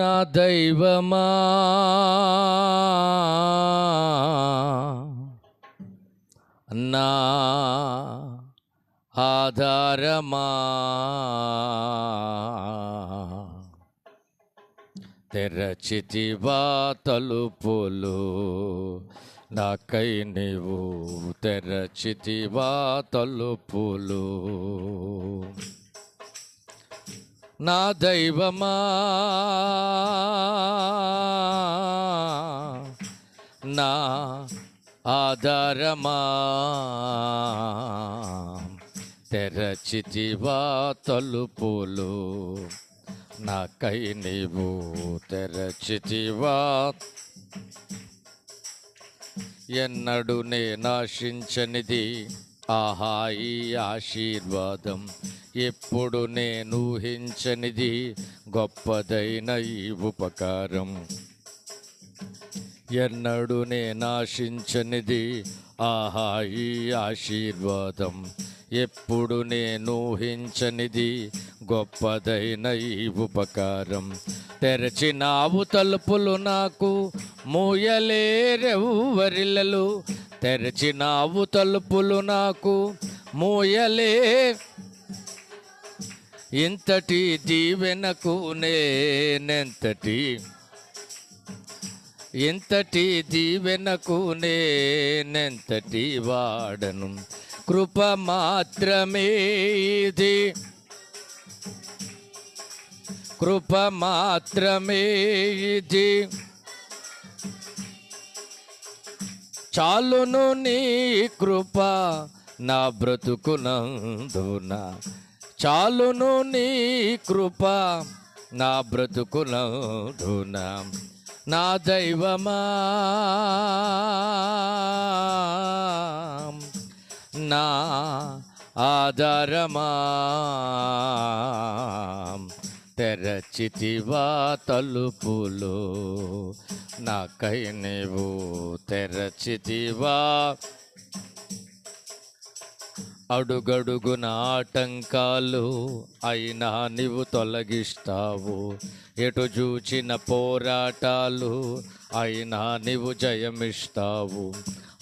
నా దైవమా. నా ఆధారమా. తెరచితివా తలుపులు నాకై నీవు తెరచితివా తలుపులు నా దైవమా? నా ఆధారమా? తెరచితివా తలుపులు నాకై నీవు తెరచితివా ఎన్నడు నేనాశించనిది ఆహా ఈ ఆశీర్వాదం ఎప్పుడు నేను ఊహించనిది. గొప్పదైన ఈ ఉపకారం ఎన్నడు నేనాశించనిది ఆహా ఈ ఆశీర్వాదం ఎప్పుడు నేను ఊహించనిది. గొప్పదైన ఈ ఉపకారం తెరచినావు తలుపులు నాకు మూయలేరెవ్వరిల్లలు. తెరచినావు తలుపులు నాకు మూయలే. ఇంతటి దీవెనకు నేనెంతటి? ఇంతటి దీవెనకు నేనెంతటి వాడను? కృప మాత్రమే ఇది. కృప మాత్రమే ఇది. చాలును నీ కృప నా బ్రతుకునందున చాలును నీ కృప నా బ్రతుకునందున నా దైవమా నా ఆధారమా. తెరచితివా తలుపులో నాకై నీవు తెరచితివా? అడుగడుగున ఆటంకాలు అయినా నీవు తొలగిస్తావు. ఎటు చూచిన పోరాటాలు అయినా నీవు జయమిస్తావు.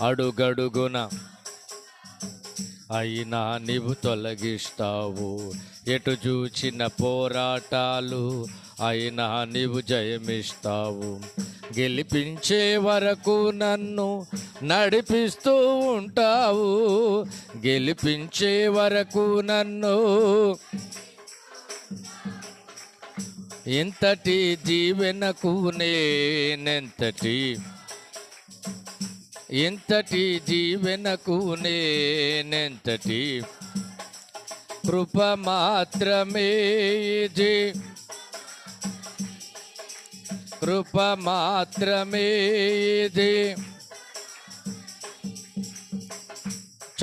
అడుగడుగున అయినా నీవు తొలగిస్తావు. ఎటు చూచిన పోరాటాలు అయినా నీవు జయమిస్తావు. గెలిపించే వరకు నన్ను నడిపిస్తూ ఉంటావు. గెలిపించే వరకు నన్ను ఇంతటి దీవెనకు నేనెంతటి ఇంతటి దీవెనకు నేనెంతటి కృప మాత్రమే జీ కృప మాత్రమే ఇది.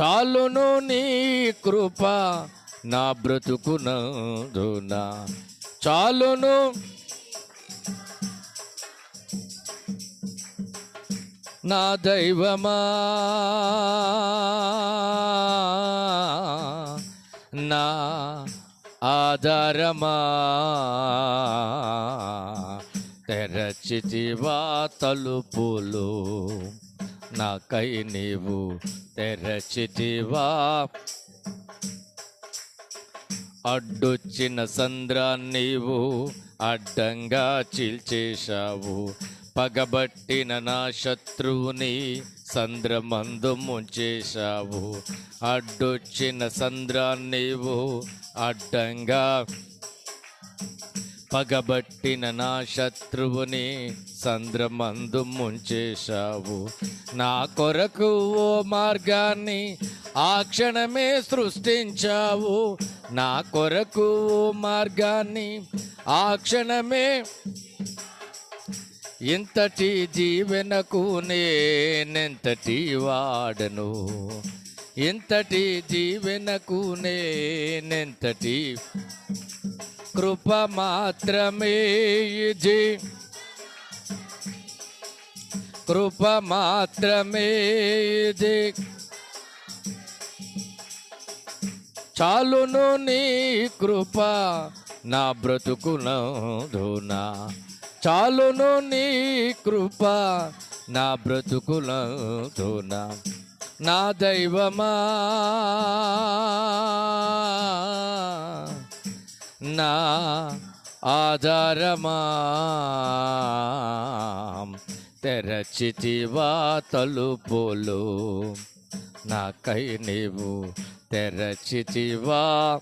చాలును నీ కృప నా బ్రతుకునందున. చాలును నా దైవమా నా ఆధారమా తెరచితివా తలుపులు నాకై నీవు తెరచితివా. అడ్డొచ్చిన సంద్రా నీవు అడ్డంగా చీల్చేశావు. పగబట్టిన నా శత్రువుని సంద్రమందు ముంచేశావు. అడ్డొచ్చిన సంద్రాన్ని నీవు అడ్డంగా పగబట్టిన నా శత్రువుని సంద్రమందు ముంచేశావు. నా కొరకు ఓ మార్గాన్ని ఆ క్షణమే సృష్టించావు. నా కొరకు ఓ మార్గాన్ని ఆ క్షణమే ఇంతటి జీవెనకు నేనెంతటి వాడను? ఇంతటి జీవెనకు నేనెంతటి కృప మాత్రమే జీ కృప మాత్రమే జీ చాలును నీ కృప నా బ్రతుకునందున చాలును నీ కృప నా బ్రతుకులతోన నా దైవమా. నా ఆధారమా. తెరచితివా తలుపులు నాకై నీవు తెరచితివా.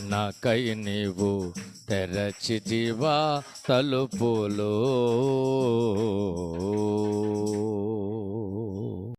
నాకై నీవు తెరచితివా తలుపులో.